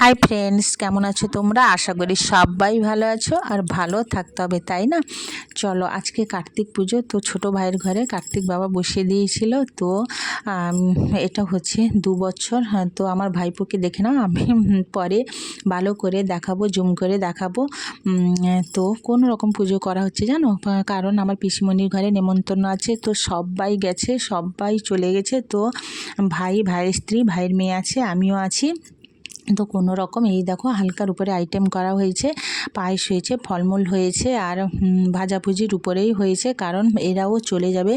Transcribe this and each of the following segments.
Hi friends কেমন আছো তোমরা? আশা করি সবাই ভালো আছো আর ভালো থাকতে হবে তাই না? চলো আজকে কার্তিক পুজো। তো ছোট ভাইয়ের ঘরে কার্তিক বাবা বসিয়ে দিয়েছিল। তো এটা হচ্ছে দু বছর। হ্যাঁ, তো আমার ভাইপোকে দেখে নাও আমি পরে ভালো করে দেখাবো জুম করে দেখাবো। তো কোন রকম পুজো করা হচ্ছে জানো? কারণ আমার পিসিমণির ঘরে নেমন্তন্ন আছে। তো সবাই গেছে সবাই চলে গেছে। তো ভাই ভাইয়ের স্ত্রী ভাইয়ের মেয়ে আছে আমিও আছি। তো কোনো রকম এই দেখো হালকার উপরে আইটেম করা হয়েছে, পায়েস হয়েছে, ফলমূল হয়েছে আর ভাজাভুজির উপরেই হয়েছে কারণ এরাও চলে যাবে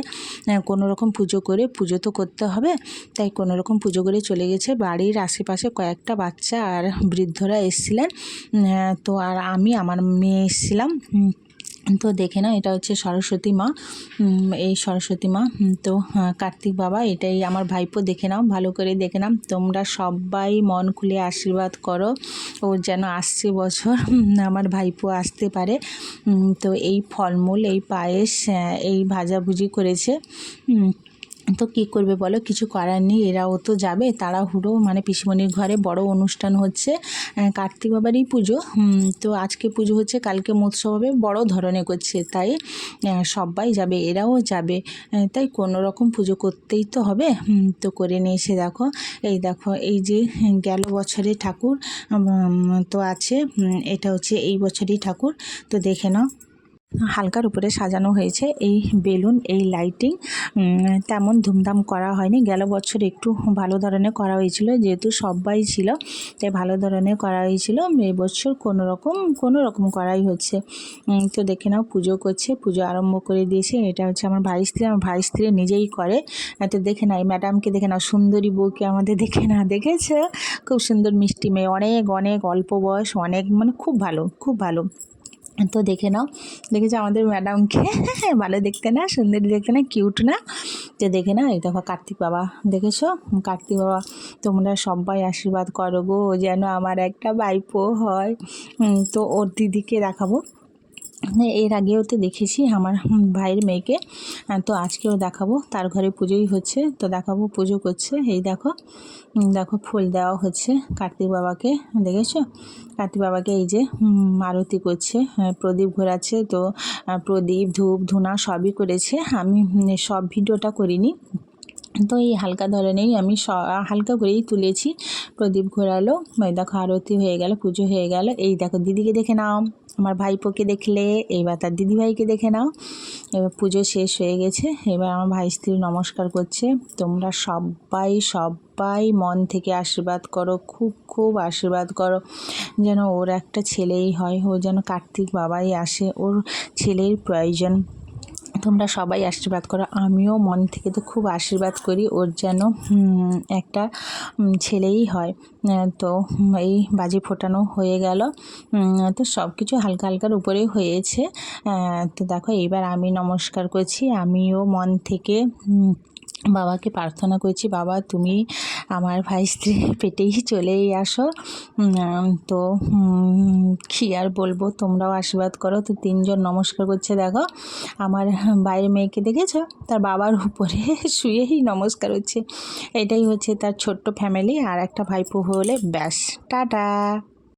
কোনো রকম পুজো করে পুজো তো করতে হবে, তাই কোনো রকম পুজো করে চলে গেছে। বাড়ির আশেপাশে কয়েকটা বাচ্চা আর বৃদ্ধরা এসেছিলেন তো আর আমি, আমার মেয়ে এসেছিলাম তো দেখে না এটা হচ্ছে সরস্বতী মা। এই সরস্বতী মা তো আহ, কার্তিক বাবা এটাই আমার ভাইপো দেখে নাও ভালো করে দেখে নাও। তোমরা সবাই মন খুলে আশীর্বাদ করো ও যেন আসছে বছর আমার ভাইপো আসতে পারে। তো এই ফলমূল এই পায়েস এই ভাজাভুজি করেছে। তো কী করবে বলো? কিছু করার নেই, এরাও তো যাবে, তাড়াহুড়ো। মানে পিসিমণির ঘরে বড় অনুষ্ঠান হচ্ছে কার্তিক বাবারই পুজো। তো আজকে পুজো হচ্ছে, কালকে মৎসব হবে, বড় ধরনের করছে। তাই সবাই যাবে, এরাও যাবে। তাই কোনো রকম পুজো করতেই তো হবে। তো করে নিয়ে এসে দেখো। এই দেখো, এই যে গেল বছরে ঠাকুর তো আছে। এটা হচ্ছে এই বছরই ঠাকুর। তো দেখে নাও। হালকার উপরে সাজানো হয়েছে। এই বেলুন, এই লাইটিং তেমন ধুমধাম করা হয়নি। গেল বছর একটু ভালো ধরনের করা হয়েছিল, যেহেতু সবাই ছিল, তাই ভালো ধরনের করা হয়েছিল। এবছর বছর কোনো রকম কোনো রকম করাই হচ্ছে। তো দেখে নাও, পুজো করছে, পুজো আরম্ভ করে দিয়েছে। এটা হচ্ছে আমার ভাই স্ত্রী, আমার ভাই স্ত্রী নিজেই করে। তো দেখে নাও, এই ম্যাডামকে দেখে নাও, সুন্দরী বউকে আমাদের দেখে না দেখেছে? খুব সুন্দর মিষ্টি মেয়ে, অনেক অনেক অল্প বয়স, অনেক মানে খুব ভালো খুব ভালো। তো দেখে নাও। দেখেছ আমাদের ম্যাডামকে? ভালো দেখতে না? সুন্দরী দেখতে না? কিউট না? তো দেখে না এই দেখো কার্তিক বাবা। দেখেছ? কার্তিক বাবা, তোমরা সবাই আশীর্বাদ করো গো, যেন আমার একটা বাইপো হয়। তো ওর দিদিকে দেখাবো। এর আগেও তো দেখেছি আমার ভাইয়ের মেয়েকে। তো আজকেও দেখাবো। তার ঘরে পুজোই হচ্ছে। তো দেখাবো, পুজো করছে। এই দেখো দেখো ফুল দেওয়া হচ্ছে কার্তিক বাবাকে, দেখেছ? কার্তিক বাবাকে এই যে আরতি করছে। প্রদীপ ঘোরাচ্ছে। তো প্রদীপ, ধূপ, ধুনা সবই করেছে। আমি সব ভিডিওটা করিনি। তো এই হালকা ধরনেরই আমি স- হালকা করেই তুলেছি। প্রদীপ ঘোরালো দেখো আরতি হয়ে গেল, পুজো হয়ে গেল। এই দেখো দিদিকে দেখে নাও, আমার ভাইপোকে দেখলে, এইবার তার দিদিভাইকে দেখে নাও। এবার পুজো শেষ হয়ে গেছে, এবার আমার ভাই স্ত্রী নমস্কার করছে। তোমরা সবাই সবাই মন থেকে আশীর্বাদ করো, খুব খুব আশীর্বাদ করো। যেন ওর একটা ছেলেই হয়, ও যেন কার্তিক বাবাই আসে, ওর ছেলের প্রয়োজন। তোমরা সবাই আশীর্বাদ করো। আমিও মন থেকে তো খুব আশীর্বাদ করি, ওর যেন একটা ছেলেই হয়। তো এই বাজি ফোটানো হয়ে গেল। তো সব কিছু হালকা হালকার উপরেই হয়েছে। তো দেখো, এইবার আমি নমস্কার করছি। আমিও মন থেকে বাবাকে প্রার্থনা করছি, বাবা, তুমি আমার ভাই স্ত্রী পেটেই চলেই আসো। তো কী আর বলব? তোমরাও আশীর্বাদ করো। তো তিনজন নমস্কার করছে, দেখো। আমার বাইরের মেয়েকে দেখেছ? তার বাবার উপরে শুয়েই নমস্কার হচ্ছে। এটাই হচ্ছে তার ছোট্ট ফ্যামিলি আর একটা ভাইপো হলে ব্যাস। টাটা!